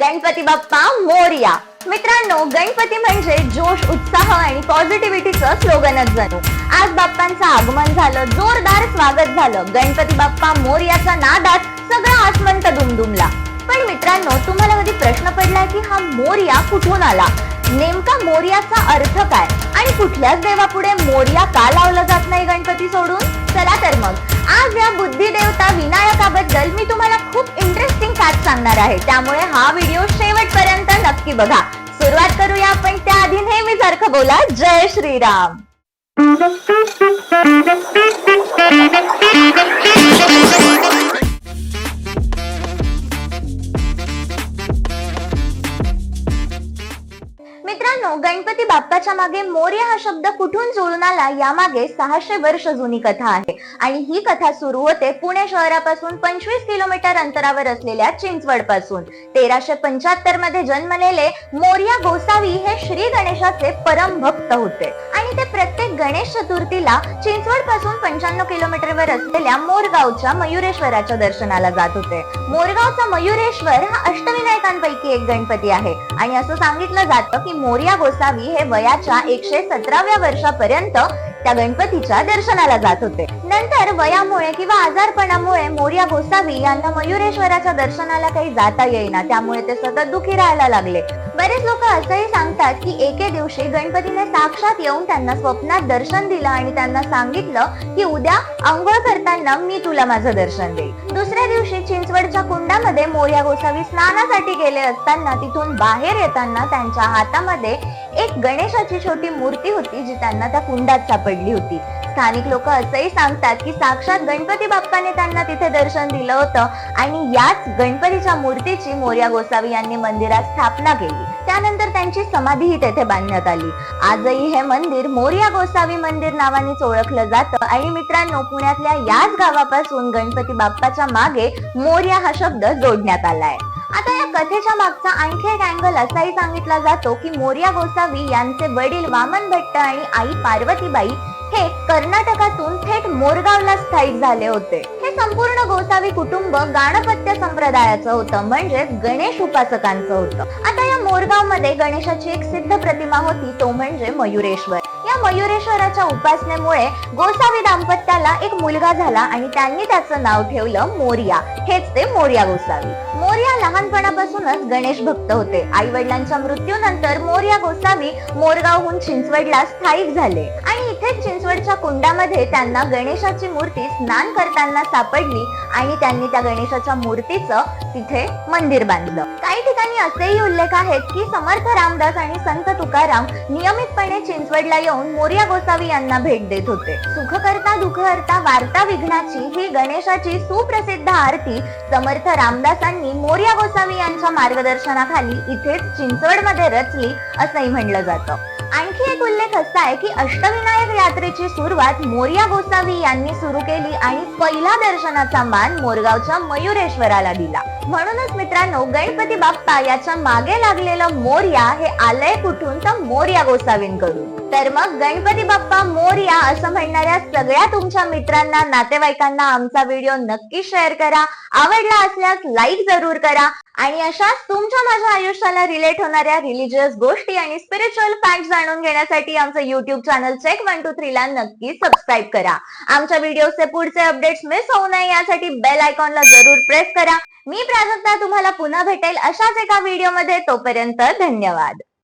गणपती बाप्पा मोरया. मित्रांनो गणपती म्हणजे जोश उत्साह आणि पॉझिटिव्हिटीचं स्लोगनच जणू आज बाप्पांचं आगमन झालं जोरदार स्वागत झालं. गणपती बाप्पा मोर्याचा नादात सगळा आसमंत दुमदुमला. पण मित्रांनो तुम्हाला कधी प्रश्न पडलाय की हा मोर्या कुठून आला? नेमका मोर्याचा अर्थ काय? आणि कुठल्याच देवापुढे मोर्या का लावलं जात नाही गणपती? असणार आहे. त्यामुळे हा व्हिडिओ शेवटपर्यंत नक्की बघा. सुरुवात करूया आपण. त्याआधी नेहमीसारखं बोला. जय श्रीराम. मित्रांनो गणपती बाप्पाच्या मागे मोर्य हा शब्द कुठून जुळून आला यामागे सहाशे वर्ष जुनी कथा आहे. आणि ही कथा सुरू होते पुणे शहरापासून पंचवीस किलोमीटर अंतरावर असलेल्या चिंचवडपासून तेराशे पंच्याहत्तरमध्ये जन्मलेले मोर्या गोसावी हे श्री गणेशाचे परम भक्त होते. आणि ते प्रत्येक गणेश चतुर्थीला चिंचवडपासून पंच्याण्णव किलोमीटर वर असलेल्या मोरगावच्या मयुरेश्वराच्या दर्शनाला जात होते. मोरगावचा मयुरेश्वर हा अष्टविनायकांपैकी एक गणपती आहे. आणि असं सांगितलं जातं की मोर्या गोसावी हे वयाच्या एकशे सतराव्या वर्षापर्यंत त्या गणपतीच्या दर्शनाला जात होते. नंतर वयामुळे किंवा आजारपणामुळे मोर्या गोसावी यांना मयुरेश्वराच्या दर्शनाला काही जाता येईना. त्यामुळे ते सतत दुखी राहायला लागले. बरेच लोक असंही सांगतात की एके दिवशी गणपतीने साक्षात येऊन त्यांना स्वप्नात दर्शन दिलं आणि त्यांना सांगितलं की उद्या आंघोळ करताना मी तुला माझं दर्शन देईल. दुसऱ्या दिवशी चिंचवडच्या कुंडामध्ये मोर्या गोसावी स्नानासाठी गेले असताना तिथून बाहेर येताना त्यांच्या हातामध्ये एक गणेशाची छोटी मूर्ती होती जी त्यांना त्या कुंडात सापडली होती. स्थानिक लोक असंही सांगतात की साक्षात गणपती बाप्पाने त्यांना तिथे दर्शन दिलं होतं आणि याच गणपतीच्या मूर्तीची मोर्या गोसावी यांनी मंदिरात स्थापना केली. त्यानंतर त्यांची समाधीही तेथे बांधण्यात आली. आजही हे मंदिर मोर्या गोसावी मंदिर नावानेच ओळखलं जातं आणि मित्रांनो पुण्यातल्या याच गावापासून गणपती बाप्पाच्या मागे मोर्या हा शब्द जोडण्यात आलाय. आता या कथेच्या मागचा आणखी एक अँगल असाही सांगितला जातो की मोर्या गोसावी यांचे वडील वामन भट्ट आणि आई पार्वतीबाई हे कर्नाटकातून थेट मोरगावला स्थायिक झाले होते. हे संपूर्ण गोसावी कुटुंब गाणपत्य संप्रदायाचं होतं म्हणजे गणेश उपासकांचं होतं. आता या मोरगावमध्ये गणेशाची एक सिद्ध प्रतिमा होती तो म्हणजे मयुरेश्वर. या मयुरेश्वराच्या उपासनेमुळे गोसावी दाम्पत्याला एक मुलगा झाला आणि त्यांनी त्याचं नाव ठेवलं मोर्या. हेच ते मोर्या गोसावी. मोर्या लहानपणापासूनच गणेश भक्त होते. आई वडिलांच्या मृत्यूनंतर मोर्या गोसावी मोरगावहून चिंचवडला स्थायिक झाले. आणि इथेच चिंचवडच्या कुंडामध्ये त्यांना गणेशाची मूर्ती स्नान करताना सापडली आणि त्यांनी त्या गणेशाच्या मूर्तीचं तिथे मंदिर बांधलं. काही ठिकाणी असेही उल्लेख आहेत की समर्थ रामदास आणि संत तुकाराम नियमितपणे चिंचवडला येऊन मोर्या गोसावी यांना भेट देत होते. सुखकर्ता दुखहर्ता वार्ता विघ्नाची ही गणेशाची सुप्रसिद्ध आरती समर्थ रामदासांनी मोर्या गोसावी यांच्या मार्गदर्शनाखाली इथेच चिंचवडमध्ये रचली असंही म्हणलं जातं. आणखी उल्लेख असा आहे की अष्टविनायक यात्रेची सुरुवात मोर्या गोसावी यांनी सुरू केली आणि पहिला दर्शनाचा मान मोरगावच्या मयुरेश्वराला दिला. म्हणूनच मित्रांनो गणपती बाप्पा याच्या मागे लागलेलं मोर्या हे आलंय कुठून? तर मोर्या गोसावींकडून. तर मग गणपती बाप्पा मोर्या असं म्हणणाऱ्या सगळ्या तुमच्या मित्रांना नातेवाईकांना आमचा व्हिडिओ नक्की शेअर करा. आवडला असल्यास लाईक जरूर करा. आणि अशाच तुमच्या माझ्या आयुष्याला रिलेट होणाऱ्या रिलिजियस गोष्टी आणि स्पिरिच्युअल फॅक्ट जाणून घेण्यासाठी आमचं YouTube channel check one two three ला नक्की सबस्क्राईब करा. आमच्या व्हिडिओचे पुढचे अपडेट्स मिस होऊ नये यासाठी बेल आयकॉनला जरूर प्रेस करा. मी प्राजक्ता तुम्हाला पुन्हा भेटेल अशाच एका व्हिडिओमध्ये तोपर्यंत धन्यवाद.